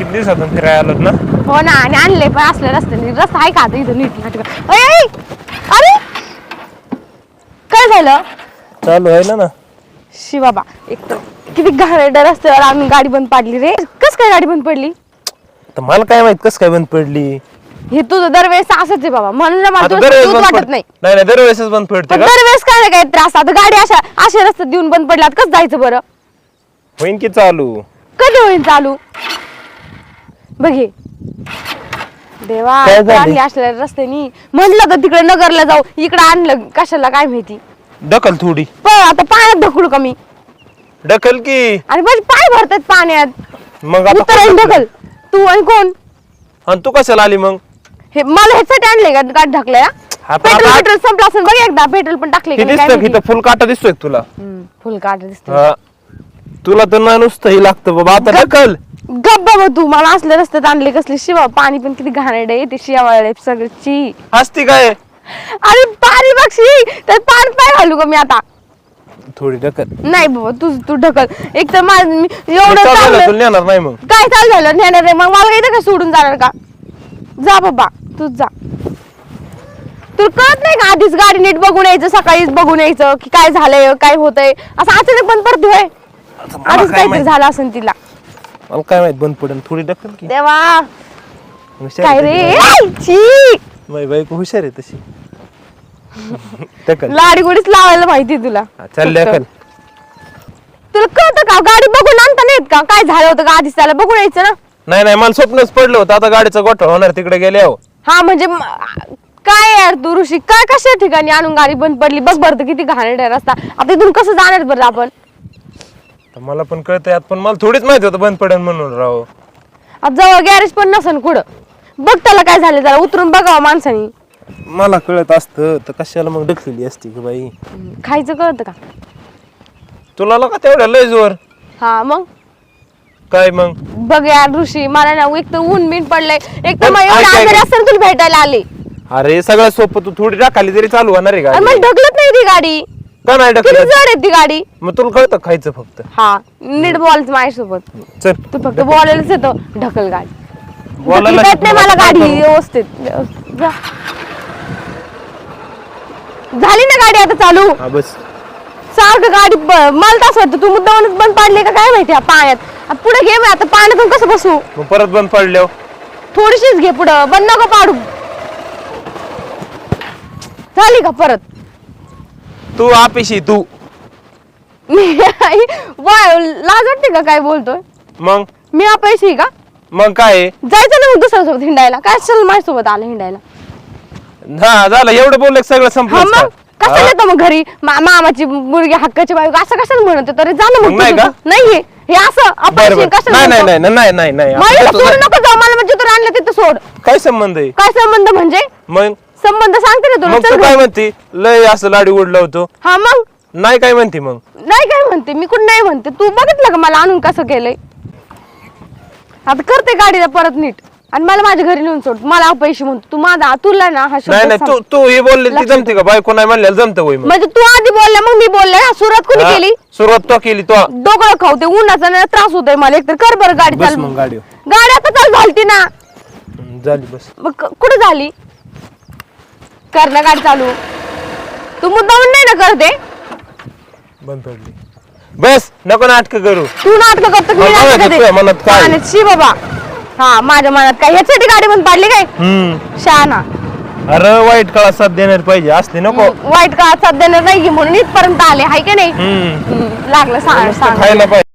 किती दिवसातून फिरायला आलोत ना? हो ना आणि आणले पण असले रस्त्याने रस्ता आहे का आता इथं नीट नाटक! अरे! काय झालं? चालू आहे ना शी बाबा एक तर किती घाणेरड्या रस्त्यावर आणून गाडी बंद पाडली रे. कस काय गाडी बंद पडली? तर मला काय माहीत कस काय बंद पडली? हे तुझं दरवेळेस असंच आहे बाबा. म्हणून ना मला आता तुला दरवेळेस बंद वाटत पड नाही. नाही नाही दरवेळेसच बंद पडते पण का? दरवेळेस काय काय त्रास? आता गाडी अशा अशा रस्त्यात देऊन बंद पडल्यात कसं जायचं बरं? होईन की चालू? कधी होईल चालू? बघ देवा काय झालं? आणली असल्या रस्त्यानी. म्हणलं तर तिकडे नगरला जाऊ इकडे आणलं कशाला काय माहिती? ढकल थोडी. पण आता पाण्यात ढकलू का मी? ढकल की. आणि माझे पाय भरतात पाण्यात. मग आता उत्तर कोण ढकल. तू आणि कोण? आणि तू कशाला आली मग? हे मला ह्यासाठी आणले का? गाडी ढकलाय हा, पेट्रोल पेट्रोल संपलं असेल बघ एकदा पेट्रोल पण टाकले हे दिसतं इथं फुल काटा दिसतोय का तुला? फुल काढ दिसतो हा. तुला तर ना नुसतं हे लागतं बाबा आता ढकल. गप बाबा तू मला असल्या रस्त्यात आणले कसले शिवा पाणी पण किती घाणेरडे आहे ते शिवाळे सगळी हसती काय? अरे पाणी बघशी तर पाणी पाय घालू का मी आता. थोडी ढकल. नाही बाबा तू तू ढकल. एक तर माझ मी मी एवढं चालू चाललं तुला नेणार नाही मग. काय चाल झालं? नेणार रे मग मला काही का सोडून जाणार का? जा बाबा तूच जा. तुला कळत नाही का आधीच गाडी नीट बघून यायचं सकाळीच बघून यायचं की काय झालंय काय होतंय? असं अचानक पडतोय आता मला आधीच काय काहीतरी झालं असेल तिला. मला काय माहीत बंद पडेल. थोडी ढकल की. देवा! हुशार काय आहे रे? माझी बायको हुशार आहे तशी. लाडी गोडीच लावायला माहिती तुला. हा, चल तुला कळतं का? गाडी बघून आणता नाहीत का? काय झालं होतं का? आधीच त्याला बघून यायचं ना? नाही नाही मला स्वप्नच पडलं होतं. आता गाडीचा गोठा होणार तिकडे गेल्यावर हा. म्हणजे म- काय यार तू ऋषी? काय कशा ठिकाणी आणून गाडी बंद पडली? बघ बरं तर किती घाणेरडा रस्ता. आता इथून कसं जाणार बरं आपण? तर मला पण कळतंय आता पण मला थोडीच माहिती होतं बंद पडेल म्हणून राव. आता जवळ गॅरेज पण नसन कुठं. बघ त्याला काय झालं जरा उतरून बघावं माणसानी. मला कळत असतं तर कशाला मग ढकलेली असती की बाई? खायचं कळतं का? तुला का तेवढ्या लय जोर हा मग? काय मग? बघ यार ऋषी मला ना एक तर ऊन बिन पडलंय एक तर पण मग एवढं ऐक, ऐक, आजारी ऐक. असताना तुला भेटायला आले. अरे सगळं सोपं तू थोडी टाकाली तरी चालू होणार आहे आणि गाडी. मला ढकलत नाही ती गाडी. का नाही किती ढकलत जड आहे ती गाडी? मग तुला कळतं खायचं फक्त? हा नीट बॉल माझ्यासोबत. चल. तू फक्त बॉलच येतो. ढकल गाडी. ढकलता येत नाही मला गाडी. व्यवस्थित. जा. झाली ना गाडी आता चालू? हा बस. सारखं गाडी. ब- मला तर असं वाटतं तू मुद्दामूनच बंद पाडली का? काय माहिती या पाण्यात? पुढे घे मी आता पाण्यातून कसं बसू? मग परत बंद पडल्यावर? थोडीशीच घे पुढं. बंद नको पाडू. झाली का परत? तू आपिशी तू. मी वाय लाज वाटते का काय बोलतोय? मग? मी अपयशी का? मग काय? आहे? जायचं ना मग दुसऱ्यासोबत हिंडायला. काय चल माझ्यासोबत आलं हिंडायला? हा झालं. एवढं बोललं की सगळं हा संपलं मग? कसं येतो मग घरी? मा- मामाची मुलगी हक्काची बायको असं कशाला म्हणत तरी झालं मग मग नाही तुझं. का? तू. नाहीये. हे असं बरं अपयशी बरं. कशाला नाही नाही? नाही नाही नाही नाही. सोडू नको जाऊ. मला म्हणजे तू आणलं तिथं सोड. काय संबंध आहे? काय संबंध म्हणजे? मग? संबंध सांगते ना तुला मग चल तू काय घरी. म्हणते? लय असं लाडी उडला होतो. हा मग? नाही काय म्हणते मग? नाही काय म्हणते मी कुठं नाही म्हणते. तू बघितलं का मला आणून कसं केलंय? आता करते गाडीला परत नीट. आणि मला माझ्या घरी नेऊन सोड. मला अपयशी म्हणतो. तू माझा तुला ना हा शब्द नाही नाही सांग. तू तू हे बोलले ती जमते का? बायको नाही म्हणल्याला जमतं होय मग. म्हणजे तू आधी बोलला मग मी बोलले. सुरुवात कोणी हा? केली? सुरुवात तो केली तो. डोकं खाऊ ते उन्हाचा ना त्रास होतोय मला. एकतर कर बरं गाडी बस चाल मग. गाडीवर. गाडी आता चाल झालती ना. हम्म, झाली बस. मग क- कुठं झाली? कर ना गाडी चालू. तू मुद्दामून नाही ना करते? बंद पडली. बस नको नाटक करू. तू नाटक करतो की मी मग नाटकं बघा, करते? तुझ्या मनात काय? आणि शी बाबा. हा माझ्या मनात काय? ह्याच्यासाठी गाडी बंद पाडली काय? हम्म. शहाणा. अरे वाईट काळात साथ देणार पाहिजे असते नको. वाईट काळात साथ देणार नाही की म्हणून इथपर्यंत आले हाय का नाही? हम्म. हम्म, लागलं सांग नुसतं सांग. खायला पाहिजे.